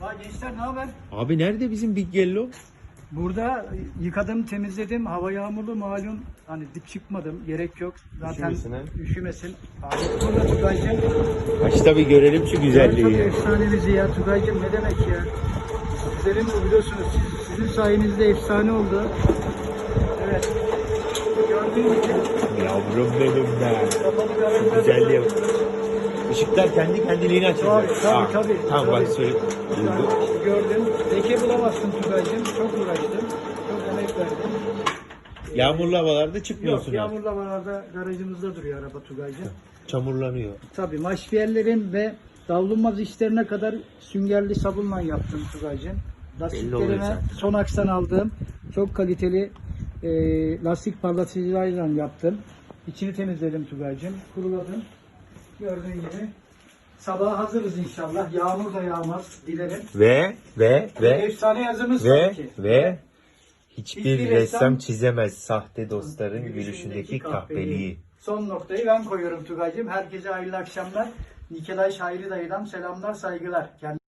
Ha gençler ne haber? Abi nerede bizim Big Yellow? Burada yıkadım, temizledim. Hava yağmurlu malum. Hani dip çıkmadım. Gerek yok. Zaten Üşümesin ha. üşümesin. Abi burada Tugay'cığım. Başta bir görelim şu Çok güzelliği. efsane bizi ya. Tugay'cığım ne demek ya? Güzelim bu biliyorsunuz. Siz, sizin sayenizde efsane oldu. Evet. Gördüğünüz gibi Yavrum benim be. kapalı garajlar. Güzelliğe bak. Işıklar kendi kendiliğine açılıyor. Tabii, tabii, tabii, Tamam tabii. bak söyle. Duygu. Gördüm. Leke bulamazsın Tugay'cığım. Çok uğraştım. Çok emek verdim. Yağmurlu havalarda Yok çıkmıyorsun abi. yağmurlu havalarda garajımızda duruyor araba Tugay'cığım. Çamurlanıyor. Tabii maşfiyerlerin ve davlumbaz işlerine kadar süngerli sabunla yaptım Tugay'cığım. oluyor Lastiklerime zaten. son akstan aldığım çok kaliteli e, lastik parlatıcılarla yaptım. İçini temizledim Tugay'cığım. Kuruladım. Gördüğün gibi. Sabaha hazırız inşallah. Yağmur da yağmaz dilerim. Ve ve ve Efsane yazımız ve tabii ki. ve hiçbir Hiçbir ressam ressam çizemez sahte dostların Gülüşündeki gülüşündeki kahpeliği. Son noktayı ben koyuyorum Tugay'cığım. Herkese hayırlı akşamlar. Nikolay Şairi dayıdan selamlar, saygılar. Kendinize